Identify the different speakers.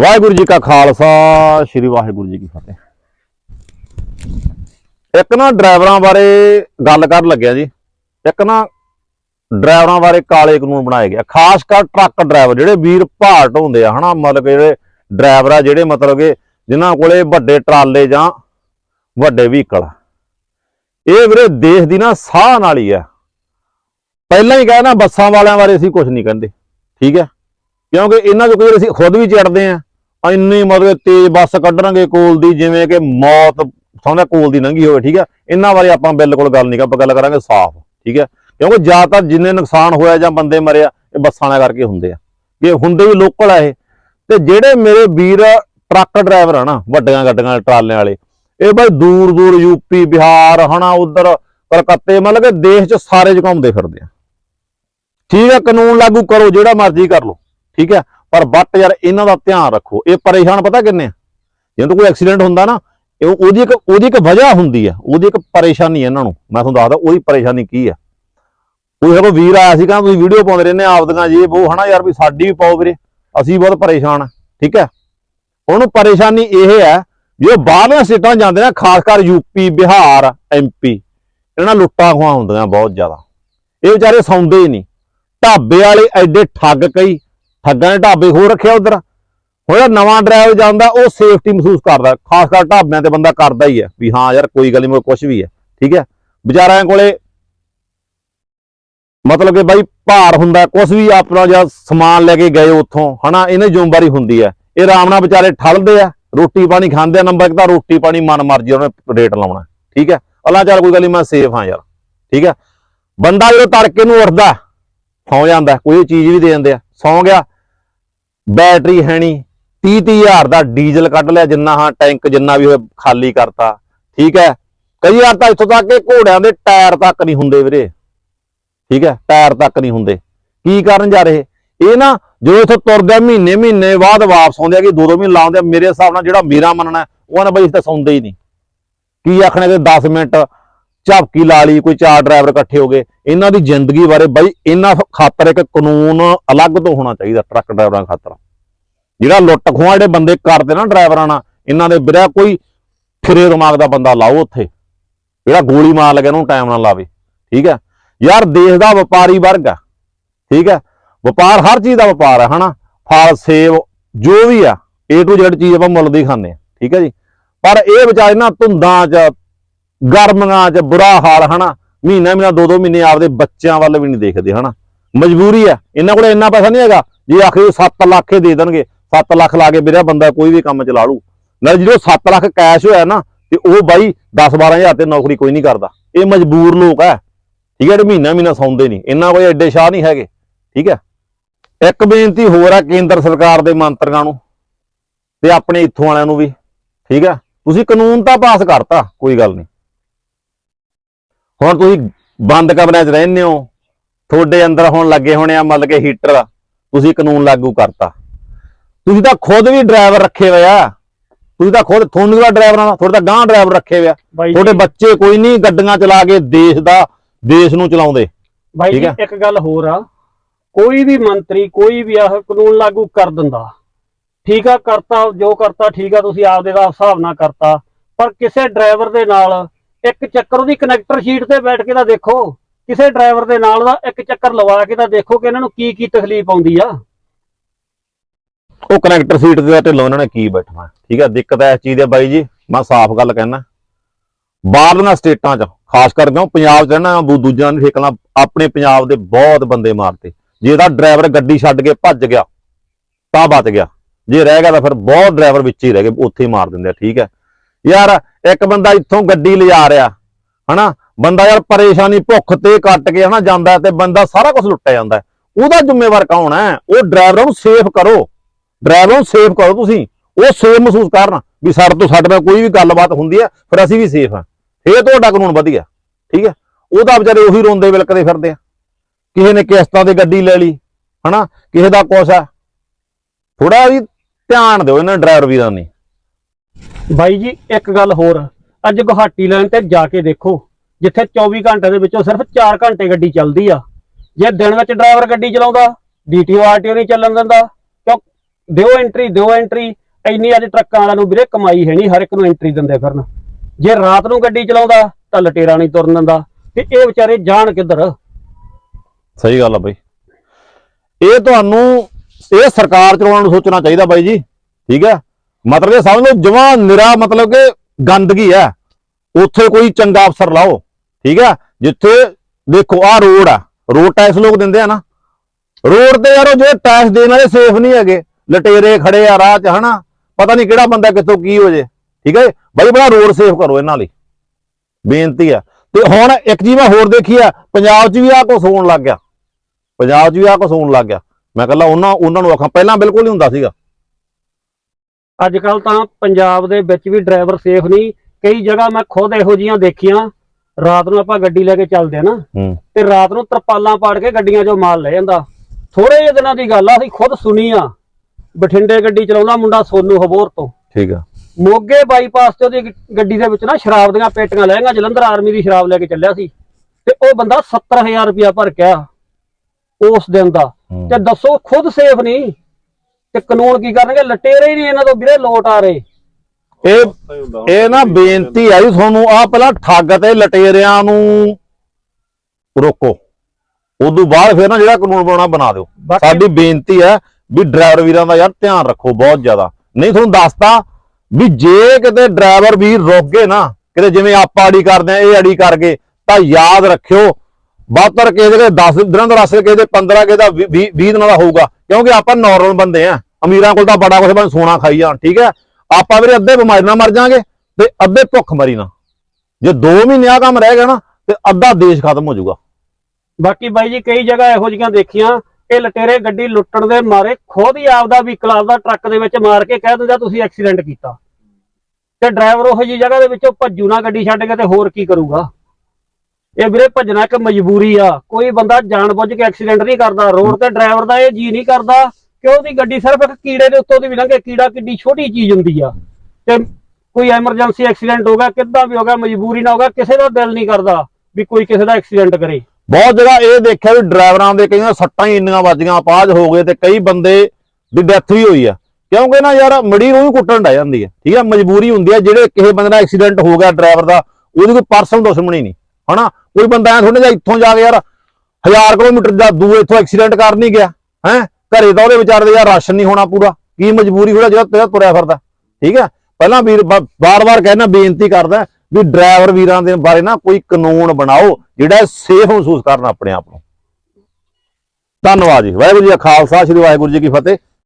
Speaker 1: ਵਾਹਿਗੁਰੂ ਜੀ ਕਾ ਖਾਲਸਾ, ਸ੍ਰੀ ਵਾਹਿਗੁਰੂ ਜੀ ਕੀ ਫਤਿਹ। ਇੱਕ ਨਾ ਡਰਾਈਵਰਾਂ ਬਾਰੇ ਗੱਲ ਕਰਨ ਲੱਗਿਆ ਜੀ। ਇੱਕ ਨਾ ਡਰਾਈਵਰਾਂ ਬਾਰੇ ਕਾਲੇ ਕਾਨੂੰਨ ਬਣਾਏ ਗਿਆ ਖਾਸ ਕਰ ਟਰੱਕ ਡਰਾਈਵਰ, ਜਿਹੜੇ ਵੀਰ ਭਾਰ ਹੁੰਦੇ ਆ, ਹਨਾ? ਮਤਲਬ ਕਿ ਜਿਹੜੇ ਡਰਾਈਵਰ ਆ, ਜਿਹੜੇ ਮਤਲਬ ਕਿ ਜਿਨ੍ਹਾਂ ਕੋਲੇ ਵੱਡੇ ਟਰਾਲੇ ਜਾਂ ਵੱਡੇ ਵਹੀਕਲ ਇਹ ਵੀਰੇ ਦੇਸ਼ ਦੀ ਨਾ ਸਾਹ ਨਾਲ ਹੀ ਆ। ਪਹਿਲਾਂ ਹੀ ਕਹਿਣਾ ਬੱਸਾਂ ਵਾਲਿਆਂ ਬਾਰੇ ਅਸੀਂ ਕੁਝ ਨਹੀਂ ਕਹਿੰਦੇ। ਠੀਕ ਹੈ ਕਿਉਂਕਿ ਇਹਨਾਂ ਚੋਂ ਕੋਈ ਅਸੀਂ ਖੁਦ ਵੀ ਚੜਦੇ ਆ। ਇੰਨੀ ਮਤਲਬ ਤੇਜ਼ ਬੱਸ ਕੱਢਣਗੇ ਕੋਲ ਦੀ, ਜਿਵੇਂ ਕਿ ਮੌਤ ਸਮਝਦਾ ਕੋਲ ਦੀ ਲੰਘੀ ਹੋਵੇ, ਠੀਕ ਹੈ? ਇਹਨਾਂ ਬਾਰੇ ਆਪਾਂ ਬਿਲਕੁਲ ਗੱਲ ਨਹੀਂ ਆਪਾਂ ਗੱਲ ਕਰਾਂਗੇ ਸਾਫ਼, ਠੀਕ ਹੈ? ਕਿਉਂਕਿ ਜ਼ਿਆਦਾਤਰ ਜਿੰਨੇ ਨੁਕਸਾਨ ਹੋਇਆ ਜਾਂ ਬੰਦੇ ਮਰਿਆ ਇਹ ਬੱਸਾਂ ਨਾਲ ਕਰਕੇ ਹੁੰਦੇ ਆ। ਇਹ ਹੁੰਦੇ ਵੀ ਲੋਕਲ ਆ ਇਹ। ਤੇ ਜਿਹੜੇ ਮੇਰੇ ਵੀਰ ਟਰੱਕ ਡਰਾਈਵਰ ਆ ਨਾ, ਵੱਡੀਆਂ ਗੱਡੀਆਂ ਟਰਾਲਿਆਂ ਵਾਲੇ, ਇਹ ਬਾਈ ਦੂਰ ਦੂਰ ਯੂਪੀ ਬਿਹਾਰ, ਹਨਾ, ਉਧਰ, ਕਲਕੱਤੇ, ਮਤਲਬ ਕਿ ਦੇਸ਼ 'ਚ ਸਾਰੇ ਚ ਘੁੰਮਦੇ ਫਿਰਦੇ ਆ। ਠੀਕ ਹੈ? ਕਾਨੂੰਨ ਲਾਗੂ ਕਰੋ, ਜਿਹੜਾ ਮਰਜ਼ੀ ਕਰ ਲਓ, ਠੀਕ ਹੈ? ਪਰ ਬੱਟ ਯਾਰ ਇਹਨਾਂ ਦਾ ਧਿਆਨ ਰੱਖੋ, ਇਹ ਪਰੇਸ਼ਾਨ ਪਤਾ ਕਿੰਨੇ ਆ? ਜਦੋਂ ਕੋਈ ਐਕਸੀਡੈਂਟ ਹੁੰਦਾ ਨਾ, ਇਹ ਉਹਦੀ ਇੱਕ ਉਹਦੀ ਇੱਕ ਵਜ੍ਹਾ ਹੁੰਦੀ ਆ, ਉਹਦੀ ਇੱਕ ਪਰੇਸ਼ਾਨੀ ਆ ਇਹਨਾਂ ਨੂੰ। ਮੈਂ ਤੁਹਾਨੂੰ ਦੱਸਦਾ, ਉਹਦੀ ਪਰੇਸ਼ਾਨੀ ਕੀ ਆ? ਕੋਈ ਹੈਗਾ ਵੀਰ ਆਇਆ ਸੀ ਕਹਿੰਦਾ ਤੁਸੀਂ ਵੀਡੀਓ ਪਾਉਂਦੇ ਰਹਿੰਦੇ ਆ ਆਪਦੀਆਂ ਜੀ ਉਹ, ਹਨਾ ਯਾਰ ਵੀ ਸਾਡੀ ਵੀ ਪਾਓ ਵੀਰੇ, ਅਸੀਂ ਬਹੁਤ ਪਰੇਸ਼ਾਨ ਆ, ਠੀਕ ਹੈ ਉਹਨੂੰ ਪਰੇਸ਼ਾਨੀ ਇਹ ਹੈ ਵੀ ਉਹ ਬਾਹਰਲੀਆਂ ਸਟੇਟਾਂ ਜਾਂਦੇ ਨੇ, ਖਾਸ ਕਰ ਯੂਪੀ ਬਿਹਾਰ ਐਮਪੀ ਇਹਨਾਂ ਲੁੱਟਾਂ ਖੋਹਾਂ ਹੁੰਦੀਆਂ ਬਹੁਤ ਜ਼ਿਆਦਾ। ਇਹ ਵਿਚਾਰੇ ਸੌਂਦੇ ਹੀ ਨਹੀਂ। ਢਾਬੇ ਵਾਲੇ ਐਡੇ ਠੱਗ ਕਈ ਠੱਗਾਂ ਨੇ ਢਾਬੇ ਹੋਰ ਰੱਖਿਆ ਉਧਰ। ਹੁਣ ਜਿਹੜਾ ਨਵਾਂ ਡਰਾਈਵਰ ਜਾਂਦਾ, ਉਹ ਸੇਫਟੀ ਮਹਿਸੂਸ ਕਰਦਾ। ਖਾਸ ਕਰ ਢਾਬਿਆਂ ਤੇ ਬੰਦਾ ਕਰਦਾ ਹੀ ਹੈ ਵੀ ਹਾਂ ਯਾਰ, ਕੋਈ ਗੱਲ ਨਹੀਂ ਕੁਝ ਵੀ ਹੈ। ਠੀਕ ਹੈ? ਵਿਚਾਰਿਆਂ ਕੋਲੇ ਮਤਲਬ ਕਿ ਬਾਈ ਭਾਰ ਹੁੰਦਾ ਕੁਝ ਵੀ ਆਪਣਾ ਜਾਂ ਸਮਾਨ ਲੈ ਕੇ ਗਏ ਉੱਥੋਂ, ਹਨਾ, ਇਹਨੇ ਜ਼ਿੰਮੇਵਾਰੀ ਹੁੰਦੀ ਹੈ। ਇਹ ਆਰਾਮ ਨਾਲ ਵਿਚਾਰੇ ਠਲਦੇ ਆ, ਰੋਟੀ ਪਾਣੀ ਖਾਂਦੇ ਆ ਨੰਬਰ ਇੱਕ ਤਾਂ ਰੋਟੀ ਪਾਣੀ ਮਨ ਮਰਜ਼ੀ ਉਹਨੇ ਰੇਟ ਲਾਉਣਾ, ਠੀਕ ਹੈ? ਅੱਲਾ ਚੱਲ ਕੋਈ ਗੱਲ ਨਹੀਂ, ਮੈਂ ਸੇਫ ਹਾਂ ਯਾਰ, ਠੀਕ ਹੈ? ਬੰਦਾ ਜਦੋਂ ਤੜਕੇ ਨੂੰ ਉੱਠਦਾ, ਸੌ ਜਾਂਦਾ, ਕੋਈ ਚੀਜ਼ ਵੀ ਦੇ ਦਿੰਦੇ ਆ। ਸੌ ਗਿਆ। ਬੈਟਰੀ ਹੈ ਨਹੀਂ। 30 ਹਜ਼ਾਰ ਦਾ ਡੀਜ਼ਲ ਕੱਢ ਲਿਆ ਜਿੰਨਾ ਹਾਂ ਟੈਂਕ ਜਿੰਨਾ ਵੀ ਹੋਇਆ ਖਾਲੀ ਕਰਤਾ। ਠੀਕ ਹੈ? ਕਈ ਵਾਰ ਤਾਂ ਇੱਥੋਂ ਤੱਕ ਕਿ ਘੋੜਿਆਂ ਦੇ ਟਾਇਰ ਤੱਕ ਨਹੀਂ ਹੁੰਦੇ ਵੀਰੇ। ਠੀਕ ਹੈ? ਟਾਇਰ ਤੱਕ ਨਹੀਂ ਹੁੰਦੇ। ਕੀ ਕਰਨ ਜਾ ਰਹੇ? ਇਹ ਨਾ ਜਦੋਂ ਇੱਥੋਂ ਤੁਰਦੇ ਮਹੀਨੇ ਮਹੀਨੇ ਬਾਅਦ ਵਾਪਸ ਆਉਂਦੇ ਆ ਕਿ ਦੋ ਦੋ ਮਹੀਨੇ ਲਾਉਂਦੇ ਆ ਮੇਰੇ ਹਿਸਾਬ ਨਾਲ ਜਿਹੜਾ ਮੇਰਾ ਮੰਨਣਾ ਹੈ, ਉਹ ਨਾ ਬਈ ਇਸ ਤਾਂ ਸੌਂਦੇ ਹੀ ਨਹੀਂ। ਕੀ ਆਖਣਾ ਕਿ 10 ਮਿੰਟ? ਝਾਪਕੀ ਲਾ ਲਈ, ਕੋਈ ਚਾਰ ਡਰਾਈਵਰ ਇਕੱਠੇ ਹੋ ਗਏ। ਇਹਨਾਂ ਦੀ ਜ਼ਿੰਦਗੀ ਬਾਰੇ ਬਾਈ, ਇਹਨਾਂ ਖਾਤਰ ਇੱਕ ਕਾਨੂੰਨ ਅਲੱਗ ਤੋਂ ਹੋਣਾ ਚਾਹੀਦਾ ਟਰੱਕ ਡਰਾਈਵਰਾਂ ਖਾਤਰ। ਜਿਹੜਾ ਲੁੱਟ ਖੋਹਾਂ ਜਿਹੜੇ ਬੰਦੇ ਕਰਦੇ ਨਾ ਡਰਾਈਵਰਾਂ ਨਾਲ, ਇਹਨਾਂ ਦੇ ਬਿਰਾ ਕੋਈ ਫਿਰੇ ਦਿਮਾਗ ਦਾ ਬੰਦਾ ਲਾਓ ਉੱਥੇ। ਜਿਹੜਾ ਗੋਲੀ ਮਾਰ ਲਗੇ ਉਹਨੂੰ ਟਾਈਮ ਨਾਲ ਲਾਵੇ। ਠੀਕ ਹੈ? ਯਾਰ, ਦੇਸ਼ ਦਾ ਵਪਾਰੀ ਵਰਗ ਆ ਠੀਕ ਹੈ? ਵਪਾਰ ਹਰ ਚੀਜ਼ ਦਾ ਵਪਾਰ ਹੈ, ਹਨਾ? ਫਲ, ਸੇਬ, ਜੋ ਵੀ ਆ A to Z ਚੀਜ਼ ਆਪਾਂ ਮੁੱਲ ਦੀ ਖਾਂਦੇ ਆ ਠੀਕ ਹੈ ਜੀ? ਪਰ ਇਹ ਵਿਚਾਰੇ ਨਾ ਧੁੰਦਾਂ 'ਚ ਗਰਮੀਆਂ 'ਚ ਬੁਰਾ ਹਾਲ, ਹਨਾ? ਮਹੀਨਾ ਮਹੀਨਾ ਦੋ ਦੋ ਮਹੀਨੇ ਆਪਦੇ ਬੱਚਿਆਂ ਵੱਲ ਵੀ ਨਹੀਂ ਦੇਖਦੇ, ਹਨਾ? ਮਜਬੂਰੀ ਆ। ਇਹਨਾਂ ਕੋਲ ਇੰਨਾ ਪੈਸਾ ਨਹੀਂ ਹੈਗਾ, ਜੇ ਆਖੇ 7 ਲੱਖ ਹੀ ਦੇ ਦੇਣਗੇ 7 ਲੱਖ ਲਾ ਕੇ ਵੀਰੇ ਬੰਦਾ ਕੋਈ ਵੀ ਕੰਮ ਚਲਾ ਲੂ। ਨਾਲ ਜਦੋਂ 7 ਲੱਖ ਕੈਸ਼ ਹੋਇਆ ਨਾ, ਤੇ ਉਹ ਬਾਈ 10 12000 ਤੇ ਨੌਕਰੀ ਕੋਈ ਨਹੀਂ ਕਰਦਾ। ਇਹ ਮਜਬੂਰ ਲੋਕ ਆ। ਠੀਕ ਹੈ ਜਿਹੜੇ ਮਹੀਨਾ ਮਹੀਨਾ ਸੌਂਦੇ ਨਹੀਂ ਇਹਨਾਂ ਕੋਈ ਐਡੇ ਸ਼ਾਹ ਨਹੀਂ ਹੈਗੇ। ਠੀਕ ਹੈ ਇੱਕ ਬੇਨਤੀ ਹੋਰ ਆ ਕੇਂਦਰ ਸਰਕਾਰ ਦੇ ਮੰਤਰੀਆਂ ਨੂੰ ਤੇ ਆਪਣੇ ਇੱਥੋਂ ਵਾਲਿਆਂ ਨੂੰ ਵੀ। ਠੀਕ ਹੈ ਤੁਸੀਂ ਕਾਨੂੰਨ ਤਾਂ ਪਾਸ ਕਰਤਾ, ਕੋਈ ਗੱਲ ਨਹੀਂ ਹੁਣ ਤੁਸੀਂ ਬੰਦ ਕਮਰਿਆਂ 'ਚ ਰਹਿੰਦੇ ਹੋ ਤੁਹਾਡੇ ਅੰਦਰ ਹੁਣ ਲੱਗੇ ਹੋਣੇ ਆ ਮਤਲਬ ਕਿ ਹੀਟਰ ਤੁਸੀਂ ਕਾਨੂੰਨ ਲਾਗੂ ਕਰਤਾ। ਤੁਸੀਂ ਤਾਂ ਖੁਦ ਵੀ ਡਰਾਈਵਰ ਰੱਖੇ ਹੋਏ ਆ। ਤੁਸੀਂ ਤਾਂ ਖੁਦ ਤੁਹਾਨੂੰ ਦਾ ਡਰਾਈਵਰਾਂ ਦਾ ਤੁਹਾਡੇ ਤਾਂ ਗਾਂ ਡਰਾਈਵਰ ਰੱਖੇ ਹੋਏ ਆ। ਤੁਹਾਡੇ ਬੱਚੇ ਕੋਈ ਨਹੀਂ ਗੱਡੀਆਂ ਚਲਾ ਕੇ ਦੇਸ਼ ਦਾ ਦੇਸ਼ ਨੂੰ ਚਲਾਉਂਦੇ।
Speaker 2: ਬਾਈ
Speaker 1: ਠੀਕ
Speaker 2: ਜੀ। ਇੱਕ ਗੱਲ ਹੋਰ ਆ। ਕੋਈ ਵੀ ਮੰਤਰੀ ਕੋਈ ਵੀ ਆਹ ਕਾਨੂੰਨ ਲਾਗੂ ਕਰ ਦਿੰਦਾ। ਠੀਕ ਆ ਕਰਤਾ ਜੋ ਕਰਤਾ ਠੀਕ ਆ ਤੁਸੀਂ ਆਪਦੇ ਦਾ ਹਿਸਾਬ ਨਾਲ ਕਰਤਾ। ਪਰ ਕਿਸੇ ਡਰਾਈਵਰ ਦੇ ਨਾਲ ਇੱਕ ਚੱਕਰ ਉਹਦੀ ਕਨੈਕਟਰ ਸ਼ੀਟ ਤੇ ਬੈਠ ਕੇ ਤਾਂ ਦੇਖੋ, ਕਿਸੇ ਡਰਾਈਵਰ ਦੇ ਨਾਲ ਦਾ ਇੱਕ ਚੱਕਰ ਲਵਾ ਕੇ ਤਾਂ ਦੇਖੋ ਕਿ ਇਹਨਾਂ ਨੂੰ ਕੀ ਕੀ ਤਕਲੀਫ ਆਉਂਦੀ ਆ।
Speaker 1: ਉਹ ਕਨੈਕਟਰ ਸੀਟ ਤੇ ਢਿੱਲੋਂ ਇਹਨਾਂ ਨੇ ਕੀ ਬੈਠਣਾ, ਠੀਕ ਹੈ ਦਿੱਕਤ ਹੈ ਇਸ ਚੀਜ਼ ਦੀ ਬਾਈ ਜੀ, ਮੈਂ ਸਾਫ਼ ਗੱਲ ਕਹਿਣਾ। ਬਾਹਰਲੀਆਂ ਸਟੇਟਾਂ 'ਚ, ਖਾਸ ਕਰਕੇ ਕਿਉਂ ਪੰਜਾਬ 'ਚ ਰਹਿਣਾ ਦੂਜਿਆਂ ਨੂੰ ਠੇਕਣਾ, ਆਪਣੇ ਪੰਜਾਬ ਦੇ ਬਹੁਤ ਬੰਦੇ ਮਾਰਤੇ। ਜੇ ਇਹਦਾ ਡਰਾਈਵਰ ਗੱਡੀ ਛੱਡ ਕੇ ਭੱਜ ਗਿਆ, ਤਾਂ ਬਚ ਗਿਆ। ਜੇ ਰਹਿ ਗਿਆ ਤਾਂ ਫਿਰ ਬਹੁਤ ਡਰਾਈਵਰ ਵਿੱਚ ਹੀ ਰਹਿ ਗਏ, ਉੱਥੇ ਹੀ ਮਾਰ ਦਿੰਦੇ ਆ, ਠੀਕ ਹੈ ਯਾਰ, ਇੱਕ ਬੰਦਾ ਇੱਥੋਂ ਗੱਡੀ ਲਿਜਾ ਰਿਹਾ, ਹਨਾ? ਬੰਦਾ ਯਾਰ ਪਰੇਸ਼ਾਨੀ ਭੁੱਖ ਤੇ ਕੱਟ ਕੇ, ਹਨਾ, ਜਾਂਦਾ ਤੇ ਬੰਦਾ ਸਾਰਾ ਕੁਝ ਲੁੱਟਿਆ ਜਾਂਦਾ। ਉਹਦਾ ਜ਼ਿੰਮੇਵਾਰ ਕੌਣ ਹੈ? ਉਹ ਡਰਾਈਵਰ ਨੂੰ ਸੇਫ ਕਰੋ। ਡਰਾਈਵਰ ਨੂੰ ਸੇਫ ਕਰੋ ਤੁਸੀਂ। ਉਹ ਸੇਫ ਮਹਿਸੂਸ ਕਰਨ ਵੀ ਸਾਡੇ ਤੋਂ ਸਾਡੇ ਨਾਲ ਕੋਈ ਵੀ ਗੱਲਬਾਤ ਹੁੰਦੀ ਹੈ, ਫਿਰ ਅਸੀਂ ਵੀ ਸੇਫ ਹਾਂ। ਫੇਰ ਤੁਹਾਡਾ ਕਾਨੂੰਨ ਵਧੀਆ, ਠੀਕ ਹੈ? ਉਹਦਾ ਵਿਚਾਰੇ ਉਹੀ ਰੋਂਦੇ ਵਿਲਕਦੇ ਫਿਰਦੇ ਆ। ਕਿਸੇ ਨੇ ਕਿਸ਼ਤਾਂ ਤੇ ਗੱਡੀ ਲੈ ਲਈ, ਹਨਾ? ਕਿਸੇ ਦਾ ਕੁਛ ਹੈ। ਥੋੜਾ ਵੀ ਧਿਆਨ ਦਿਓ ਇਹਨਾਂ ਡਰਾਈਵਰ ਵੀਰਾਂ ਨੇ
Speaker 2: ਬਾਈ ਜੀ, ਇੱਕ ਗੱਲ ਹੋਰ। ਅੱਜ ਗੁਹਾਟੀ ਲਾਈਨ ਤੇ ਜਾ ਕੇ ਦੇਖੋ, ਜਿੱਥੇ 24 ਘੰਟੇ ਦੇ ਵਿੱਚੋਂ ਸਿਰਫ 4 ਘੰਟੇ ਗੱਡੀ ਚੱਲਦੀ ਆ। ਜੇ ਦਿਨ ਵਿੱਚ ਡਰਾਈਵਰ ਗੱਡੀ ਚਲਾਉਂਦਾ ਡੀਟੀਓ ਆਰਟੀਓ ਨਹੀਂ ਚੱਲਣ ਦਿੰਦਾ, ਕਿਉਂ? ਦਿਓ ਐਂਟਰੀ ਦਿਓ ਐਂਟਰੀ ਇੰਨੀ ਅੱਜ ਟਰੱਕਾਂ ਵਾਲਿਆਂ ਨੂੰ ਵੀਰੇ ਕਮਾਈ ਹੈ ਨਹੀਂ, ਹਰ ਇੱਕ ਨੂੰ ਐਂਟਰੀ ਦਿੰਦੇ ਫਿਰਨ। ਜੇ ਰਾਤ ਨੂੰ ਗੱਡੀ ਚਲਾਉਂਦਾ, ਤਾਂ ਲਟੇਰਾ ਨਹੀਂ ਤੁਰਨ ਦਿੰਦਾ। ਤੇ ਇਹ ਵਿਚਾਰੇ ਜਾਣ ਕਿੱਧਰ?
Speaker 1: ਸਹੀ ਗੱਲ ਆ ਬਾਈ। ਇਹ ਤੁਹਾਨੂੰ, ਇਹ ਸਰਕਾਰ ਚਲਾਉਣ ਨੂੰ ਸੋਚਣਾ ਚਾਹੀਦਾ ਬਾਈ ਜੀ। ਠੀਕ ਹੈ ਮਤਲਬ ਇਹ ਸਮਝ ਲਓ ਜਮਾਂ ਨਿਰਾ ਮਤਲਬ ਕਿ ਗੰਦਗੀ ਹੈ। ਉੱਥੇ ਕੋਈ ਚੰਗਾ ਅਫਸਰ ਲਾਓ, ਠੀਕ ਹੈ? ਜਿੱਥੇ ਦੇਖੋ, ਆਹ ਰੋਡ ਆ। ਰੋਡ ਟੈਕਸ ਲੋਕ ਦਿੰਦੇ ਆ ਨਾ। ਰੋਡ ਤੇ ਯਾਰੋ ਜਿਹੜੇ ਟੈਕਸ ਦੇਣ ਵਾਲੇ ਸੇਫ ਨਹੀਂ ਹੈਗੇ। ਲਟੇਰੇ ਖੜੇ ਆ ਰਾਹ 'ਚ, ਹਨਾ? ਪਤਾ ਨਹੀਂ ਕਿਹੜਾ ਬੰਦਾ ਕਿੱਥੋਂ ਕੀ ਹੋ ਜੇ, ਠੀਕ ਹੈ? ਬਾਈ, ਬੜਾ ਰੋਡ ਸੇਫ ਕਰੋ ਇਹਨਾਂ ਲਈ। ਬੇਨਤੀ ਆ। ਤੇ ਹੁਣ ਇੱਕ ਜੀ ਮੈਂ ਹੋਰ ਦੇਖੀ ਆ, ਪੰਜਾਬ 'ਚ ਵੀ ਆ ਕੁਛ ਹੋਣ ਲੱਗ ਗਿਆ। ਪੰਜਾਬ 'ਚ ਵੀ ਆ ਕੁਛ ਹੋਣ ਲੱਗ ਗਿਆ। ਮੈਂ ਕਹਿੰਦਾ ਉਹਨਾਂ ਉਹਨਾਂ ਨੂੰ ਆਖਾਂ, ਪਹਿਲਾਂ ਬਿਲਕੁਲ ਨਹੀਂ ਹੁੰਦਾ ਸੀਗਾ।
Speaker 2: ਅੱਜ ਕੱਲ ਤਾਂ ਪੰਜਾਬ ਦੇ ਵਿੱਚ ਵੀ ਡਰਾਈਵਰ ਸੇਫ ਨਹੀਂ। ਕਈ ਜਗ੍ਹਾ ਮੈਂ ਖੁਦ ਇਹੋ ਜੀਆਂ ਦੇਖੀਆਂ। ਰਾਤ ਨੂੰ ਆਪਾਂ ਗੱਡੀ ਲੈ ਕੇ ਚੱਲਦੇ ਆ ਨਾ ਤੇ ਰਾਤ ਨੂੰ ਤਰਪਾਲਾਂ ਪਾੜ ਕੇ ਗੱਡੀਆਂ 'ਚੋਂ ਮਾਲ ਲੈ ਜਾਂਦਾ। ਥੋੜੇ ਜਿਹੇ ਦਿਨਾਂ ਦੀ ਗੱਲ ਆ ਅਸੀਂ ਖੁਦ ਸੁਣੀ ਆ। ਬਠਿੰਡੇ ਗੱਡੀ ਚਲਾਉਂਦਾ ਮੁੰਡਾ ਸੋਨੂ ਹਬੋਰ ਤੋਂ।
Speaker 1: ਠੀਕ ਆ।
Speaker 2: ਮੋਗੇ ਬਾਈਪਾਸ ਤੇ ਉਹਦੀ ਗੱਡੀ ਦੇ ਵਿੱਚ ਨਾ ਸ਼ਰਾਬ ਦੀਆਂ ਪੇਟੀਆਂ ਲੈਗਾ ਜਲੰਧਰ ਆਰਮੀ ਦੀ ਸ਼ਰਾਬ ਲੈ ਕੇ ਚੱਲਿਆ ਸੀ। ਤੇ ਉਹ ਬੰਦਾ 70000 ਰੁਪਇਆ ਭਰ ਕੇ ਆ ਉਸ ਦਿਨ ਦਾ। ਤੇ ਦੱਸੋ ਖੁਦ ਸੇਫ ਨਹੀਂ। ਤੇ ਕਾਨੂੰਨ ਕੀ ਕਰਨਗੇ? ਲਟੇਰੇ ਹੀ ਨਹੀਂ ਇਹਨਾਂ ਤੋਂ ਵੀਰੇ ਲੋਟ ਆ ਰਹੇ।
Speaker 1: ਇਹ ਇਹ ਨਾ ਬੇਨਤੀ ਆ ਜੀ ਤੁਹਾਨੂੰ ਆ ਪਹਿਲਾਂ ਠੱਗ ਤੇ ਲਟੇਰਿਆਂ ਨੂੰ ਰੋਕੋ। ਉਦੋਂ ਬਾਅਦ ਫਿਰ ਨਾ ਜਿਹੜਾ ਕਾਨੂੰਨ ਬਣਾਉਣਾ ਬਣਾ ਦਿਓ। ਸਾਡੀ ਬੇਨਤੀ ਹੈ ਵੀ ਡਰਾਈਵਰ ਵੀਰਾਂ ਦਾ ਯਾਰ ਧਿਆਨ ਰੱਖੋ ਬਹੁਤ ਜ਼ਿਆਦਾ। ਨਹੀਂ ਤੁਹਾਨੂੰ ਦੱਸਤਾ ਵੀ ਜੇ ਕਿਤੇ ਡਰਾਈਵਰ ਵੀਰ ਰੁਕ ਗਏ ਨਾ ਕਿਤੇ ਜਿਵੇਂ ਆਪਾਂ ਅੜੀ ਕਰਦੇ ਆ ਇਹ ਅੜੀ ਕਰ ਗਏ ਤਾਂ ਯਾਦ ਰੱਖਿਓ ਬਾਤਰ ਕਿਸੇ ਦੇ 10 ਦਿਨਾਂ ਦਾ ਰਸਤੇ ਕਿਸੇ ਦੇ 15 ਕਿਸੇ ਦਾ 20 20 ਦਿਨਾਂ ਦਾ ਹੋਊਗਾ। ਕਿਉਂਕਿ ਆਪਾਂ ਨਾਰਮਲ ਬੰਦੇ ਆ। ਅਮੀਰਾਂ ਕੋਲ ਤਾਂ ਬੜਾ ਕੁਝ ਬਣ, ਸੋਨਾ ਖਾਈ ਜਾਣ, ਠੀਕ ਹੈ? ਆਪਾਂ ਵੀਰੇ ਅੱਧੇ ਬਿਮਾਰੀ ਨਾਲ ਮਰ ਜਾਾਂਗੇ ਤੇ ਅੱਧੇ ਭੁੱਖ ਮਰੀ ਨਾ ਜੇ 2 ਮਹੀਨੇ ਆ ਕੰਮ ਰਹਿ ਗਿਆ ਨਾ, ਤੇ ਅੱਧਾ ਦੇਸ਼ ਖਤਮ ਹੋ ਜਾਊਗਾ।
Speaker 2: ਬਾਕੀ ਬਾਈ ਜੀ, ਕਈ ਜਗ੍ਹਾ ਇਹੋ ਜਿਹੀਆਂ ਦੇਖੀਆਂ, ਇਹ ਲਟੇਰੇ ਗੱਡੀ ਲੁੱਟਣ ਦੇ ਮਾਰੇ, ਖੁਦ ਹੀ ਆਪਦਾ ਵਹੀਕਲ ਆਪਦਾ ਟਰੱਕ ਦੇ ਵਿੱਚ ਮਾਰ ਕੇ ਕਹਿ ਦਿੰਦਾ, ਤੁਸੀਂ ਐਕਸੀਡੈਂਟ ਕੀਤਾ। ਤੇ ਡਰਾਈਵਰ ਉਹ ਜਿਹੀ ਜਗ੍ਹਾ ਦੇ ਵਿੱਚੋਂ ਭੱਜੂ ਨਾ ਗੱਡੀ ਛੱਡ ਕੇ ਤੇ ਹੋਰ ਕੀ ਕਰੂਗਾ? ਇਹ ਵੀਰੇ ਭੱਜਣਾ ਇੱਕ ਮਜਬੂਰੀ ਆ। ਕੋਈ ਬੰਦਾ ਜਾਣਬੁੱਝ ਕੇ ਐਕਸੀਡੈਂਟ ਨਹੀਂ ਕਰਦਾ। ਰੋਡ ਤੇ ਡਰਾਈਵਰ ਦਾ ਇਹ ਜੀ ਨਹੀਂ ਕਰਦਾ ਕਿ ਉਹਦੀ ਗੱਡੀ ਸਿਰਫ ਇੱਕ ਕੀੜੇ ਦੇ ਉੱਤੋਂ ਦੀ ਵੀ ਲੰਘੇ। ਕੀੜਾ ਕਿੱਡੀ ਛੋਟੀ ਚੀਜ਼ ਹੁੰਦੀ ਆ। ਤੇ ਕੋਈ ਐਮਰਜੈਂਸੀ ਐਕਸੀਡੈਂਟ ਹੋ ਗਿਆ, ਕਿੱਦਾਂ ਵੀ ਹੋ ਗਿਆ, ਮਜਬੂਰੀ ਨਾ ਹੋ ਗਿਆ, ਕਿਸੇ ਦਾ ਦਿਲ ਨਹੀਂ ਕਰਦਾ ਵੀ ਕੋਈ ਕਿਸੇ ਦਾ ਐਕਸੀਡੈਂਟ ਕਰੇ।
Speaker 1: ਬਹੁਤ ਜਗ੍ਹਾ ਇਹ ਦੇਖਿਆ ਵੀ ਡਰਾਈਵਰਾਂ ਦੇ ਕਈਆਂ ਸੱਟਾਂ ਹੀ ਇੰਨੀਆਂ ਵੱਜੀਆਂ ਅਪਾਹਜ ਹੋ ਗਏ ਤੇ ਕਈ ਬੰਦੇ ਦੀ ਡੈਥ ਵੀ ਹੋਈ ਆ। ਕਿਉਂਕਿ ਨਾ ਯਾਰ, ਮੜੀ ਰੂਹ ਵੀ ਕੁੱਟਣ ਡਾ ਜਾਂਦੀ ਹੈ ਠੀਕ ਹੈ ਮਜਬੂਰੀ ਹੁੰਦੀ ਹੈ ਜਿਹੜੇ ਕਿਸੇ ਬੰਦੇ ਦਾ ਐਕਸੀਡੈਂਟ ਹੋ ਗਿਆ ਡਰਾਈਵਰ ਦਾ, ਉਹਦੀ ਕੋਈ ਪਰਸਨਲ ਦੁਸ਼ਮਣੀ ਨਹੀਂ। ਹਨਾ? ਕੋਈ ਬੰਦਾ ਐ ਥੋੜਾ ਜਿਹਾ ਇੱਥੋਂ ਜਾ ਕੇ ਯਾਰ ਹਜ਼ਾਰ ਕਿਲੋਮੀਟਰ ਦਾ ਦੂਰ ਇੱਥੋਂ ਐਕਸੀਡੈਂਟ ਕਰ ਨਹੀਂ ਗਿਆ, ਹੈ? ਘਰੇ ਤਾਂ ਉਹਦੇ ਵਿਚਾਰੇ ਦੇ ਯਾਰ ਰਾਸ਼ਨ ਨਹੀਂ ਹੋਣਾ ਪੂਰਾ, ਕੀ ਮਜਬੂਰੀ ਹੋਣਾ ਜਿਹੜਾ ਤੇਰਾ ਤੁਰਿਆ ਫਿਰਦਾ, ਠੀਕ ਹੈ? ਪਹਿਲਾਂ ਵੀਰ ਬਾਰ-ਬਾਰ ਕਹਿਣਾ, ਬੇਨਤੀ ਕਰਦਾ ਵੀ ਡਰਾਈਵਰ ਵੀਰਾਂ ਦੇ ਬਾਰੇ ਨਾ ਕੋਈ ਕਾਨੂੰਨ ਬਣਾਓ ਜਿਹੜਾ ਸੇਫ ਮਹਿਸੂਸ ਕਰਨ ਆਪਣੇ ਆਪ ਨੂੰ। ਧੰਨਵਾਦ ਜੀ, ਵਾਹਿਗੁਰੂ ਜੀ ਕਾ ਖਾਲਸਾ, ਸ੍ਰੀ ਵਾਹਿਗੁਰੂ ਜੀ ਕੀ ਫਤਿਹ।